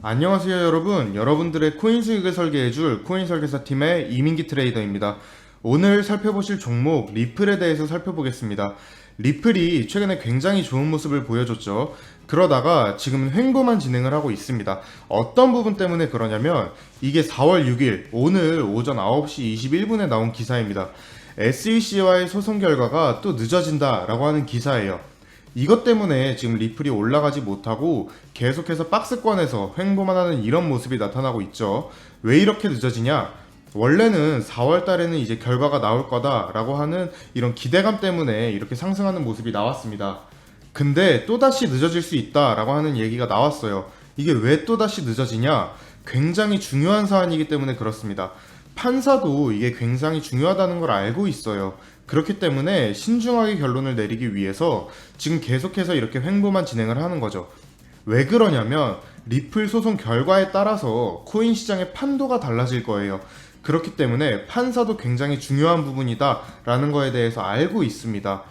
안녕하세요 여러분. 여러분들의 코인 수익을 설계해줄 코인 설계사 팀의 이민기 트레이더입니다. 오늘 살펴보실 종목 리플에 대해서 살펴보겠습니다. 리플이 최근에 굉장히 좋은 모습을 보여줬죠. 그러다가 지금은 횡보만 진행을 하고 있습니다. 어떤 부분 때문에 그러냐면 이게 4월 6일 오늘 오전 9시 21분에 나온 기사입니다. SEC와의 소송 결과가 또 늦어진다 라고 하는 기사예요 이것 때문에 지금 리플이 올라가지 못하고 계속해서 박스권에서 횡보만 하는 이런 모습이 나타나고 있죠. 왜 이렇게 늦어지냐? 원래는 4월 달에는 이제 결과가 나올 거다라고 하는 이런 기대감 때문에 이렇게 상승하는 모습이 나왔습니다. 근데 또다시 늦어질 수 있다라고 하는 얘기가 나왔어요. 이게 왜 또다시 늦어지냐? 굉장히 중요한 사안이기 때문에 그렇습니다. 판사도 이게 굉장히 중요하다는 걸 알고 있어요. 그렇기 때문에 신중하게 결론을 내리기 위해서 지금 계속해서 이렇게 횡보만 진행을 하는 거죠. 왜 그러냐면 리플 소송 결과에 따라서 코인 시장의 판도가 달라질 거예요. 그렇기 때문에 판사도 굉장히 중요한 부분이다 라는 거에 대해서 알고 있습니다.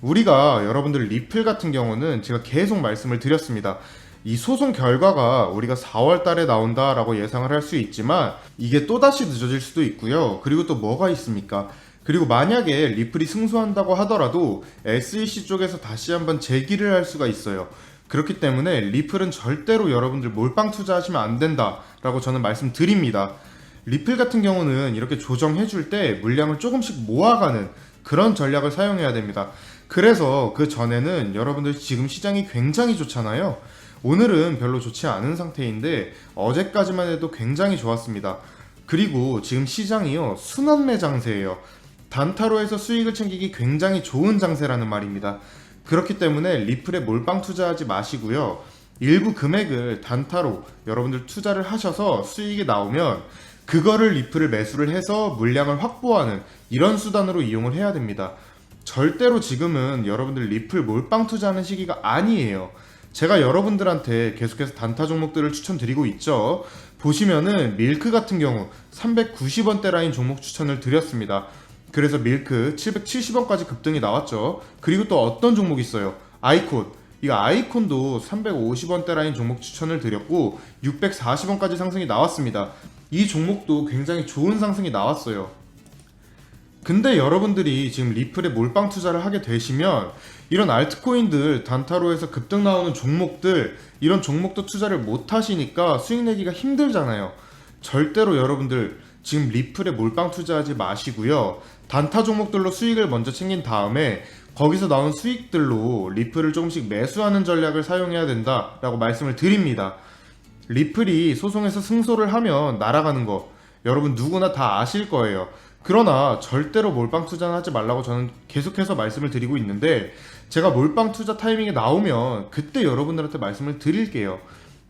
우리가 여러분들 리플 같은 경우는 제가 계속 말씀을 드렸습니다. 이 소송 결과가 우리가 4월 달에 나온다라고 예상을 할 수 있지만 이게 또다시 늦어질 수도 있고요. 그리고 또 뭐가 있습니까? 그리고 만약에 리플이 승소한다고 하더라도 SEC 쪽에서 다시 한번 제기를 할 수가 있어요. 그렇기 때문에 리플은 절대로 여러분들 몰빵 투자하시면 안 된다라고 저는 말씀드립니다. 리플 같은 경우는 이렇게 조정해 줄 때 물량을 조금씩 모아가는 그런 전략을 사용해야 됩니다. 그래서 그 전에는 여러분들 지금 시장이 굉장히 좋잖아요. 오늘은 별로 좋지 않은 상태인데 어제까지만 해도 굉장히 좋았습니다. 그리고 지금 시장이요 순환매 장세예요. 단타로에서 수익을 챙기기 굉장히 좋은 장세라는 말입니다. 그렇기 때문에 리플에 몰빵 투자하지 마시고요. 일부 금액을 단타로 여러분들 투자를 하셔서 수익이 나오면 그거를 리플을 매수를 해서 물량을 확보하는 이런 수단으로 이용을 해야 됩니다. 절대로 지금은 여러분들 리플 몰빵 투자하는 시기가 아니에요. 제가 여러분들한테 계속해서 단타 종목들을 추천드리고 있죠. 보시면은 밀크 같은 경우 390원대 라인 종목 추천을 드렸습니다. 그래서 밀크 770원까지 급등이 나왔죠. 그리고 또 어떤 종목이 있어요? 아이콘. 이거 아이콘도 350원대 라인 종목 추천을 드렸고 640원까지 상승이 나왔습니다. 이 종목도 굉장히 좋은 상승이 나왔어요. 근데 여러분들이 지금 리플에 몰빵 투자를 하게 되시면 이런 알트코인들 단타로에서 급등 나오는 종목들 이런 종목도 투자를 못 하시니까 수익 내기가 힘들잖아요. 절대로 여러분들 지금 리플에 몰빵 투자하지 마시고요. 단타 종목들로 수익을 먼저 챙긴 다음에 거기서 나온 수익들로 리플을 조금씩 매수하는 전략을 사용해야 된다라고 말씀을 드립니다. 리플이 소송에서 승소를 하면 날아가는 거 여러분 누구나 다 아실 거예요. 그러나 절대로 몰빵 투자는 하지 말라고 저는 계속해서 말씀을 드리고 있는데 제가 몰빵 투자 타이밍에 나오면 그때 여러분들한테 말씀을 드릴게요.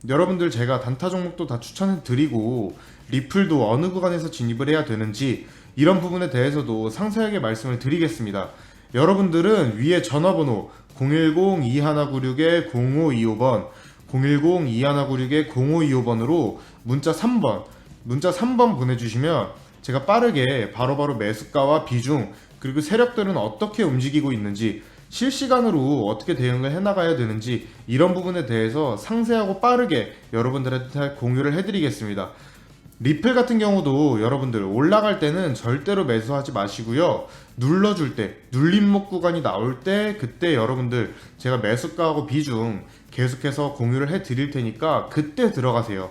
여러분들 제가 단타 종목도 다 추천해 드리고 리플도 어느 구간에서 진입을 해야 되는지 이런 부분에 대해서도 상세하게 말씀을 드리겠습니다. 여러분들은 위에 전화번호 010-2196-0525번 010-2196-0525번으로 문자 3번 문자 3번 보내주시면 제가 빠르게 바로바로 매수가와 비중 그리고 세력들은 어떻게 움직이고 있는지 실시간으로 어떻게 대응을 해나가야 되는지 이런 부분에 대해서 상세하고 빠르게 여러분들한테 공유를 해드리겠습니다. 리플 같은 경우도 여러분들 올라갈 때는 절대로 매수하지 마시고요. 눌러줄 때, 눌림목 구간이 나올 때 그때 여러분들 제가 매수가하고 비중 계속해서 공유를 해 드릴 테니까 그때 들어가세요.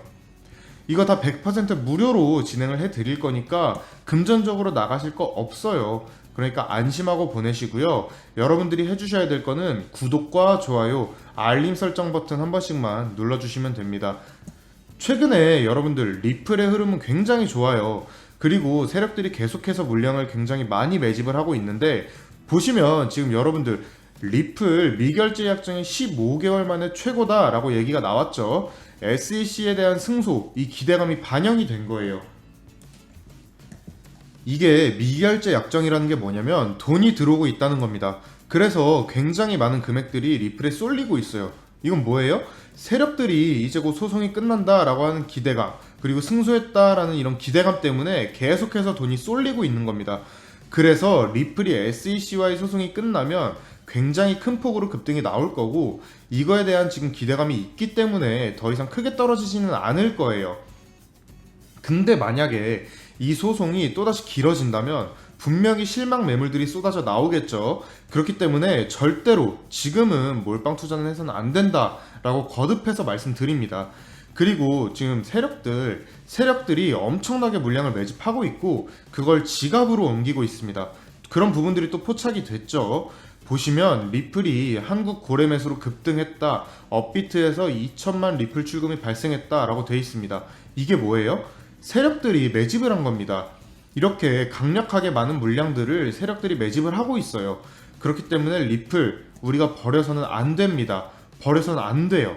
이거 다 100% 무료로 진행을 해 드릴 거니까 금전적으로 나가실 거 없어요. 그러니까 안심하고 보내시고요. 여러분들이 해주셔야 될 거는 구독과 좋아요, 알림 설정 버튼 한 번씩만 눌러주시면 됩니다. 최근에 여러분들 리플의 흐름은 굉장히 좋아요. 그리고 세력들이 계속해서 물량을 굉장히 많이 매집을 하고 있는데 보시면 지금 여러분들 리플 미결제 약정이 15개월 만에 최고다라고 얘기가 나왔죠. SEC에 대한 승소, 이 기대감이 반영이 된 거예요. 이게 미결제 약정이라는 게 뭐냐면 돈이 들어오고 있다는 겁니다. 그래서 굉장히 많은 금액들이 리플에 쏠리고 있어요. 이건 뭐예요? 세력들이 이제 곧 소송이 끝난다라고 하는 기대감, 그리고 승소했다라는 이런 기대감 때문에 계속해서 돈이 쏠리고 있는 겁니다. 그래서 리플이 SEC와의 소송이 끝나면 굉장히 큰 폭으로 급등이 나올 거고 이거에 대한 지금 기대감이 있기 때문에 더 이상 크게 떨어지지는 않을 거예요. 근데 만약에 이 소송이 또다시 길어진다면 분명히 실망 매물들이 쏟아져 나오겠죠. 그렇기 때문에 절대로 지금은 몰빵 투자는 해서는 안 된다라고 거듭해서 말씀드립니다. 그리고 지금 세력들 세력들이 엄청나게 물량을 매집하고 있고 그걸 지갑으로 옮기고 있습니다. 그런 부분들이 또 포착이 됐죠. 보시면 리플이 한국 고래 매수로 급등했다. 업비트에서 2천만 리플 출금이 발생했다라고 돼 있습니다. 이게 뭐예요? 세력들이 매집을 한 겁니다. 이렇게 강력하게 많은 물량들을 세력들이 매집을 하고 있어요. 그렇기 때문에 리플 우리가 버려서는 안 됩니다. 버려서는 안 돼요.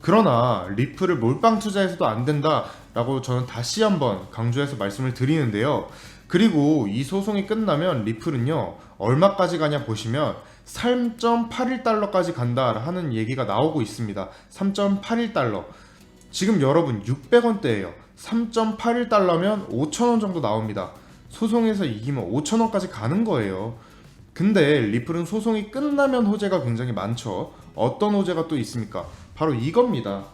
그러나 리플을 몰빵 투자해서도 안 된다라고 저는 다시 한번 강조해서 말씀을 드리는데요. 그리고 이 소송이 끝나면 리플은요 얼마까지 가냐 보시면 3.81달러까지 간다 하는 얘기가 나오고 있습니다. 3.81달러. 지금 여러분 600원대예요. 3.81달러면 5천원 정도 나옵니다. 소송에서 이기면 5천원까지 가는 거예요. 근데 리플은 소송이 끝나면 호재가 굉장히 많죠. 어떤 호재가 또 있습니까? 바로 이겁니다.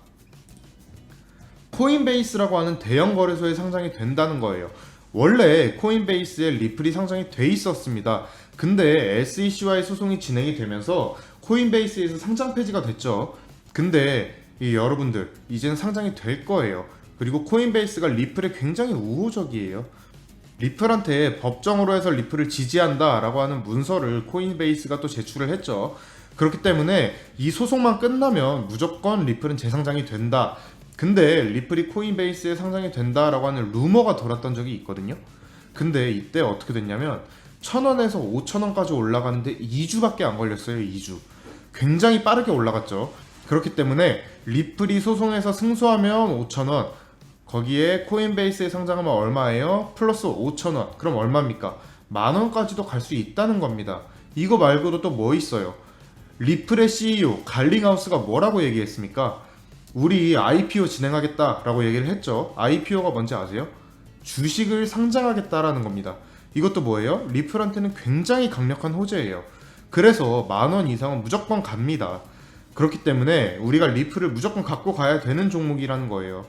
코인베이스라고 하는 대형 거래소에 상장이 된다는 거예요. 원래 코인베이스에 리플이 상장이 돼 있었습니다. 근데 SEC와의 소송이 진행이 되면서 코인베이스에서 상장 폐지가 됐죠. 근데 이 여러분들 이제는 상장이 될 거예요. 그리고 코인베이스가 리플에 굉장히 우호적이에요. 리플한테 법정으로 해서 리플을 지지한다 라고 하는 문서를 코인베이스가 또 제출을 했죠. 그렇기 때문에 이 소송만 끝나면 무조건 리플은 재상장이 된다. 근데 리플이 코인베이스에 상장이 된다 라고 하는 루머가 돌았던 적이 있거든요. 근데 이때 어떻게 됐냐면 1000원에서 5000원까지 올라가는데 2주밖에 안 걸렸어요. 2주. 굉장히 빠르게 올라갔죠. 그렇기 때문에 리플이 소송에서 승소하면 5,000원, 거기에 코인베이스에 상장하면 얼마예요? 플러스 5,000원. 그럼 얼마입니까? 만 원까지도 갈 수 있다는 겁니다. 이거 말고도 또 뭐 있어요? 리플의 CEO 갈링하우스가 뭐라고 얘기했습니까? 우리 IPO 진행하겠다라고 얘기를 했죠. IPO가 뭔지 아세요? 주식을 상장하겠다라는 겁니다. 이것도 뭐예요? 리플한테는 굉장히 강력한 호재예요. 그래서 만원 이상은 무조건 갑니다. 그렇기 때문에 우리가 리플을 무조건 갖고 가야 되는 종목이라는 거예요.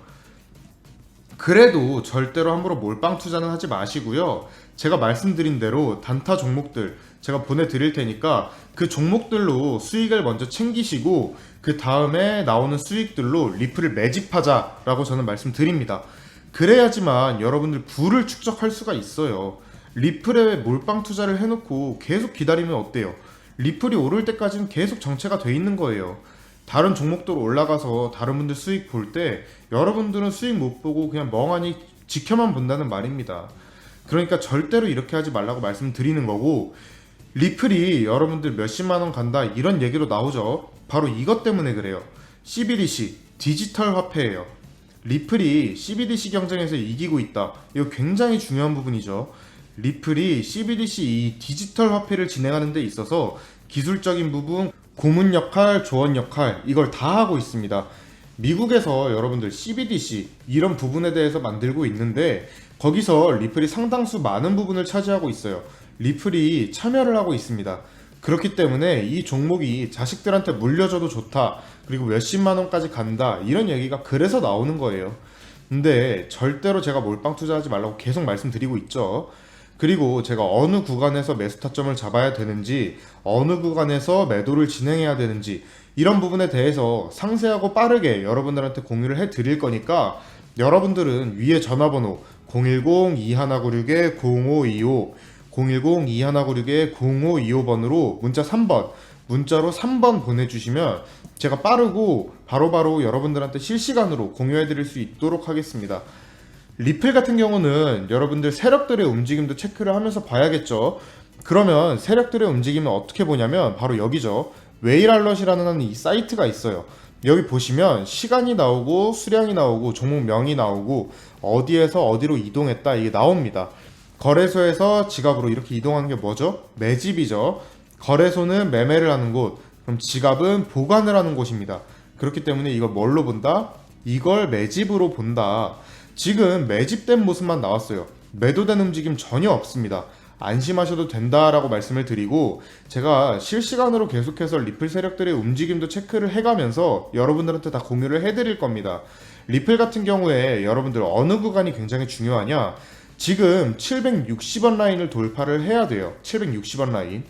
그래도 절대로 함부로 몰빵 투자는 하지 마시고요. 제가 말씀드린 대로 단타 종목들 제가 보내드릴 테니까 그 종목들로 수익을 먼저 챙기시고 그 다음에 나오는 수익들로 리플을 매집하자라고 저는 말씀드립니다. 그래야지만 여러분들 부를 축적할 수가 있어요. 리플에 몰빵 투자를 해놓고 계속 기다리면 어때요? 리플이 오를 때까지는 계속 정체가 돼 있는 거예요. 다른 종목들 올라가서 다른 분들 수익 볼 때 여러분들은 수익 못 보고 그냥 멍하니 지켜만 본다는 말입니다. 그러니까 절대로 이렇게 하지 말라고 말씀드리는 거고 리플이 여러분들 몇십만 원 간다 이런 얘기로 나오죠. 바로 이것 때문에 그래요. CBDC 디지털 화폐예요. 리플이 CBDC 경쟁에서 이기고 있다. 이거 굉장히 중요한 부분이죠. 리플이 CBDC 이 디지털 화폐를 진행하는 데 있어서 기술적인 부분, 고문 역할, 조언 역할 이걸 다 하고 있습니다. 미국에서 여러분들 CBDC 이런 부분에 대해서 만들고 있는데 거기서 리플이 상당수 많은 부분을 차지하고 있어요. 리플이 참여를 하고 있습니다. 그렇기 때문에 이 종목이 자식들한테 물려줘도 좋다. 그리고 몇십만 원까지 간다. 이런 얘기가 그래서 나오는 거예요. 근데 절대로 제가 몰빵 투자하지 말라고 계속 말씀드리고 있죠. 그리고 제가 어느 구간에서 매수 타점을 잡아야 되는지, 어느 구간에서 매도를 진행해야 되는지, 이런 부분에 대해서 상세하고 빠르게 여러분들한테 공유를 해 드릴 거니까, 여러분들은 위에 전화번호 010-2196-0525, 010-2196-0525번으로 문자 3번, 문자로 3번 보내주시면 제가 빠르고 바로바로 여러분들한테 실시간으로 공유해 드릴 수 있도록 하겠습니다. 리플 같은 경우는 여러분들 세력들의 움직임도 체크를 하면서 봐야겠죠. 그러면 세력들의 움직임을 어떻게 보냐면 바로 여기죠. 웨이랄럿이라는 이 사이트가 있어요. 여기 보시면 시간이 나오고 수량이 나오고 종목명이 나오고 어디에서 어디로 이동했다 이게 나옵니다. 거래소에서 지갑으로 이렇게 이동하는 게 뭐죠? 매집이죠. 거래소는 매매를 하는 곳, 그럼 지갑은 보관을 하는 곳입니다. 그렇기 때문에 이걸 뭘로 본다? 이걸 매집으로 본다. 지금 매집된 모습만 나왔어요. 매도된 움직임 전혀 없습니다. 안심하셔도 된다라고 말씀을 드리고 제가 실시간으로 계속해서 리플 세력들의 움직임도 체크를 해가면서 여러분들한테 다 공유를 해드릴 겁니다. 리플 같은 경우에 여러분들 어느 구간이 굉장히 중요하냐? 지금 760원 라인을 돌파를 해야 돼요. 760원 라인.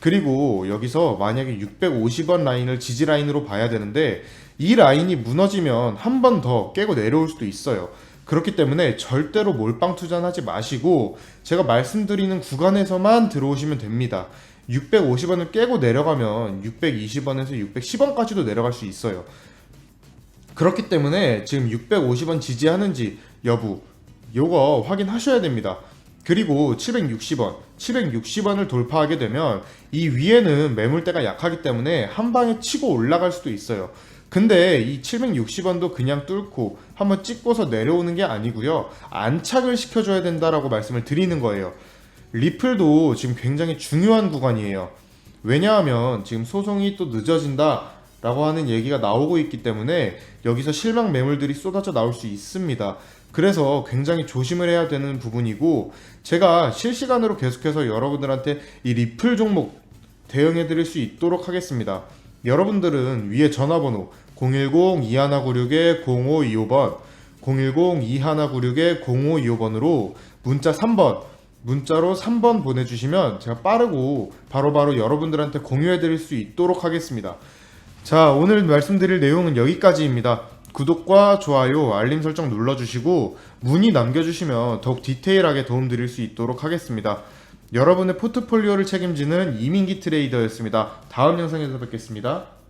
그리고 여기서 만약에 650원 라인을 지지 라인으로 봐야 되는데 이 라인이 무너지면 한 번 더 깨고 내려올 수도 있어요. 그렇기 때문에 절대로 몰빵 투자는 하지 마시고 제가 말씀드리는 구간에서만 들어오시면 됩니다. 650원을 깨고 내려가면 620원에서 610원까지도 내려갈 수 있어요. 그렇기 때문에 지금 650원 지지하는지 여부 요거 확인하셔야 됩니다. 그리고 760원, 760원을 돌파하게 되면 이 위에는 매물대가 약하기 때문에 한 방에 치고 올라갈 수도 있어요. 근데 이 760원도 그냥 뚫고 한번 찍고서 내려오는 게 아니고요. 안착을 시켜줘야 된다라고 말씀을 드리는 거예요. 리플도 지금 굉장히 중요한 구간이에요. 왜냐하면 지금 소송이 또 늦어진다 라고 하는 얘기가 나오고 있기 때문에 여기서 실망 매물들이 쏟아져 나올 수 있습니다. 그래서 굉장히 조심을 해야 되는 부분이고 제가 실시간으로 계속해서 여러분들한테 이 리플 종목 대응해 드릴 수 있도록 하겠습니다. 여러분들은 위에 전화번호 010-2196-0525번 010-2196-0525번으로 문자 3번 문자로 3번 보내주시면 제가 빠르고 바로 바로 여러분들한테 공유해 드릴 수 있도록 하겠습니다. 자, 오늘 말씀드릴 내용은 여기까지입니다. 구독과 좋아요, 알림 설정 눌러주시고 문의 남겨주시면 더욱 디테일하게 도움드릴 수 있도록 하겠습니다. 여러분의 포트폴리오를 책임지는 이민기 트레이더였습니다. 다음 영상에서 뵙겠습니다.